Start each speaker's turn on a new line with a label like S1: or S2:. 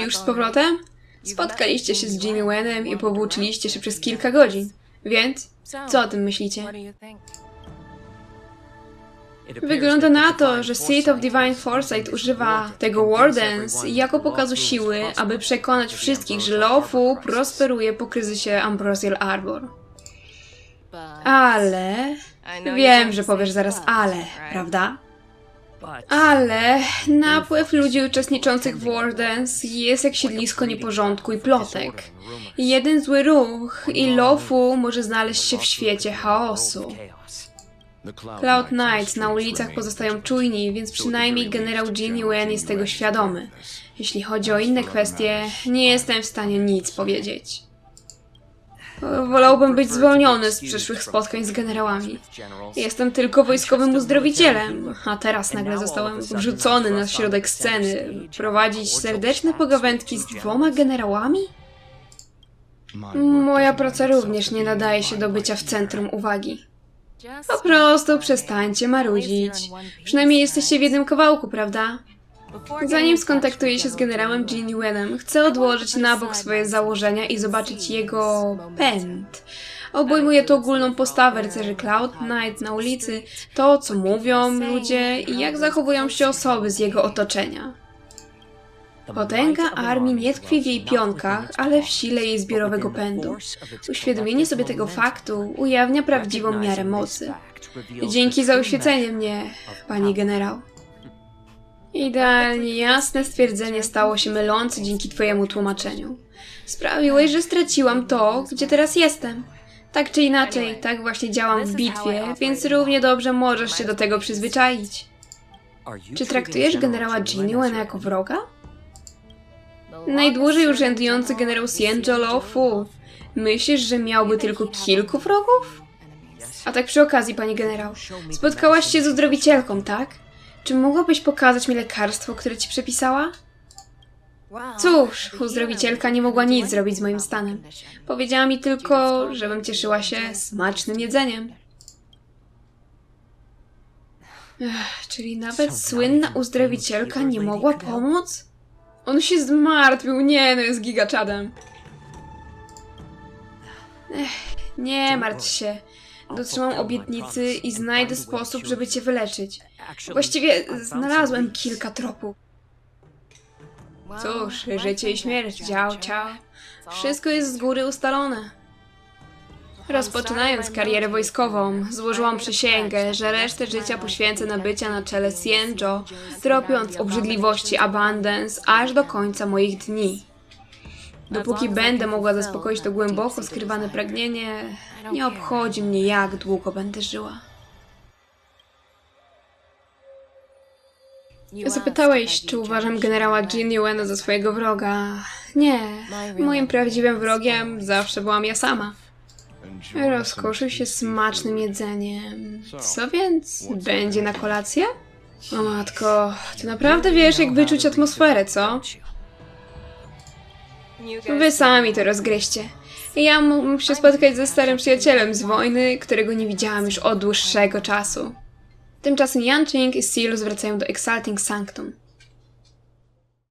S1: Już z powrotem? Spotkaliście się z Ginny Wenem i powłóczyliście się przez kilka godzin. Więc, co o tym myślicie? Wygląda na to, że Seed of Divine Foresight używa tego Wardens jako pokazu siły, aby przekonać wszystkich, że Lofu prosperuje po kryzysie Ambrosial Arbor. Ale... Wiem, że powiesz zaraz ale, prawda? Ale napływ ludzi uczestniczących w Wardens jest jak siedlisko nieporządku i plotek. Jeden zły ruch i Lofu może znaleźć się w świecie chaosu. Cloud Knights na ulicach pozostają czujni, więc przynajmniej generał Ginny Wen jest tego świadomy. Jeśli chodzi o inne kwestie, nie jestem w stanie nic powiedzieć. Wolałbym być zwolniony z przyszłych spotkań z generałami. Jestem tylko wojskowym uzdrowicielem, a teraz nagle zostałem wrzucony na środek sceny. Prowadzić serdeczne pogawędki z dwoma generałami? Moja praca również nie nadaje się do bycia w centrum uwagi. Po prostu przestańcie marudzić. Przynajmniej jesteście w jednym kawałku, prawda? Zanim skontaktuję się z generałem Ginny Wenem, chcę odłożyć na bok swoje założenia i zobaczyć jego pęd. Obejmuje to ogólną postawę rycerzy Cloud Knight na ulicy, to co mówią ludzie i jak zachowują się osoby z jego otoczenia. Potęga armii nie tkwi w jej pionkach, ale w sile jej zbiorowego pędu. Uświadomienie sobie tego faktu ujawnia prawdziwą miarę mocy. Dzięki za oświecenie mnie, pani generał. Idealnie jasne stwierdzenie stało się mylące dzięki twojemu tłumaczeniu. Sprawiłeś, że straciłam to, gdzie teraz jestem. Tak czy inaczej, tak właśnie działam w bitwie, więc równie dobrze możesz się do tego przyzwyczaić. Czy traktujesz generała Jinwena jako wroga? Najdłużej urzędujący generał Sienjolo Fu. Myślisz, że miałby tylko kilku wrogów? A tak przy okazji, pani generał, spotkałaś się z uzdrowicielką, tak? Czy mogłabyś pokazać mi lekarstwo, które ci przepisała? Cóż, uzdrowicielka nie mogła nic zrobić z moim stanem. Powiedziała mi tylko, żebym cieszyła się smacznym jedzeniem. Ech, czyli nawet słynna uzdrowicielka nie mogła pomóc? On się zmartwił, nie no, jest gigaczadem. Ech, nie martw się. Dotrzymam obietnicy i znajdę sposób, żeby cię wyleczyć. Właściwie znalazłem kilka tropów. Cóż, życie i śmierć, dział, ciao. Wszystko jest z góry ustalone. Rozpoczynając karierę wojskową, złożyłam przysięgę, że resztę życia poświęcę na bycia na czele Sienjo, tropiąc obrzydliwości Abundance aż do końca moich dni. Dopóki będę mogła zaspokoić to głęboko skrywane pragnienie, nie obchodzi mnie jak długo będę żyła. Zapytałeś, czy uważam generała Ginny Wena za swojego wroga. Nie, moim prawdziwym wrogiem zawsze byłam ja sama. Rozkoszył się smacznym jedzeniem. Co więc? Będzie na kolację? O matko, ty naprawdę wiesz, jak wyczuć atmosferę, co? Wy sami to rozgryźcie. Ja mógłbym się spotkać ze starym przyjacielem z wojny, którego nie widziałam już od dłuższego czasu. Tymczasem Yanqing i Seal wracają do Exalting Sanctum.